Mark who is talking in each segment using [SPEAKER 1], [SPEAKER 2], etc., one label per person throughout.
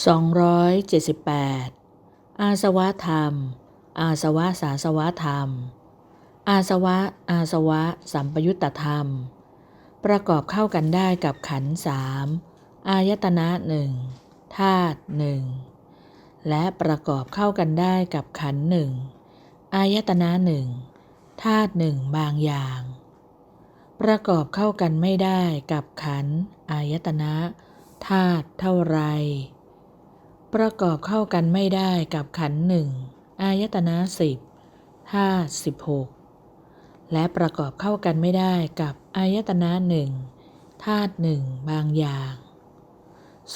[SPEAKER 1] 278 อาสวะธรรม อาสวะสาสวะธรรม อาสวะ อาสวะ สัมปยุตตธรรม ประกอบเข้ากันได้กับขันสามอายตนะหนึ่งธาตุหนึ่งและประกอบเข้ากันได้กับขันหนึ่งอายตนะหนึ่งธาตุหนึ่งบางอย่าง ประกอบเข้ากันไม่ได้กับขันอายตนะธาตุเท่าไร ประกอบเข้ากันไม่ได้กับขันหนึ่งอายตนะสิบธาตุสิบหกและประกอบเข้ากันไม่ได้กับอายตนะหนึ่งธาตุหนึ่งบางอย่าง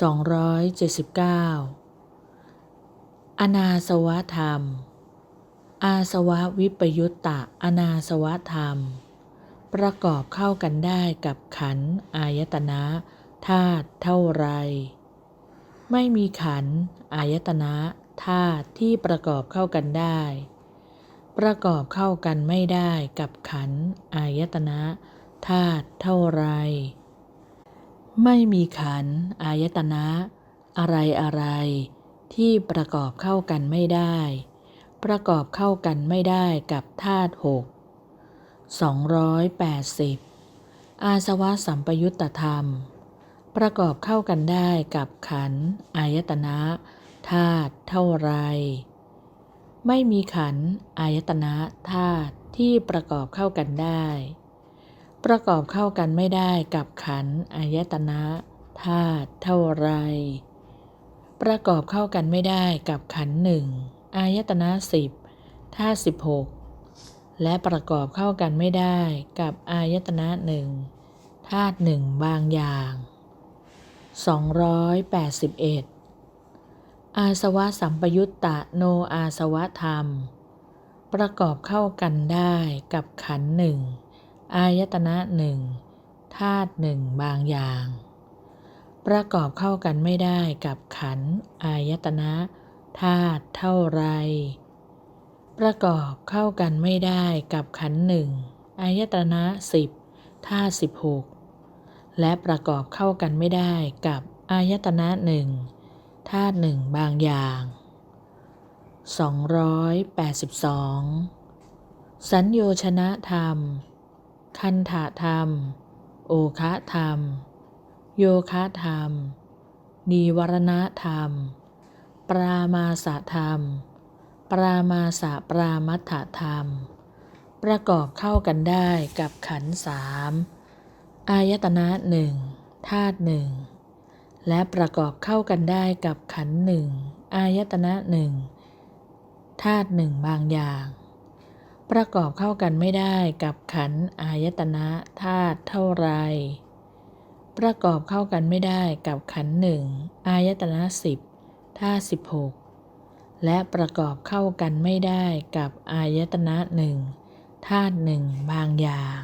[SPEAKER 1] 279 อนาสวะธรรม อาสวะวิปยุตตะอนาสวะธรรม ประกอบเข้ากันได้กับขันอายตนะธาตุเท่าไร ไม่มีขันอายตนะธาตุที่ประกอบเข้ากันได้ ประกอบเข้ากันไม่ได้กับขันอายตนะธาตุเท่าไร ไม่มีขันอายตนะ อะไรอะไรที่ประกอบเข้ากันไม่ได้ ประกอบเข้ากันไม่ได้กับธาตุหก280อาสวะสัมปยุตตธรรม ประกอบเข้ากันได้กับขันอายตนะธาตุเท่าไร ไม่มีขันอายตนะธาตุที่ประกอบเข้ากันได้ ประกอบเข้ากันไม่ได้กับขันอายตนะธาตุเท่าไร ประกอบเข้ากันไม่ได้กับขันหนึ่งอายตนะสิบธาตุสิบหกและประกอบเข้ากันไม่ได้กับอายตนะหนึ่งธาตุหนึ่งบางอย่าง 281 อาสวะสัมปยุตตะโนอาสวะธรรม ประกอบเข้ากันได้กับขันหนึ่งอายตนะหนึ่งธาตุหนึ่งบางอย่าง ประกอบเข้ากันไม่ได้กับขันอายตนะธาตุเท่าไร ประกอบเข้ากันไม่ได้กับขันหนึ่งอายตนะสิบธาตุสิบหก และประกอบเข้ากันไม่ได้กับอายตนะหนึ่งธาตุหนึ่งบางอย่าง 282 สัญโยชนะธรรม คันธะธรรม โอคะธรรม โยคะธรรมนีวรณธรรม ปรามาสธรรม ปรามาสะปรามัตถธรรม ประกอบเข้ากันได้กับขันธ์สาม อายตนะหนึ่งธาตุหนึ่งและประกอบเข้ากันได้กับขันหนึ่งอายตนะหนึ่งธาตุหนึ่งบางอย่าง ประกอบเข้ากันไม่ได้กับขันอายตนะธาตุเท่าไร ประกอบเข้ากันไม่ได้กับขันหนึ่งอายตนะสิบธาตุสิบหกและประกอบเข้ากันไม่ได้กับอายตนะหนึ่งธาตุหนึ่งบางอย่าง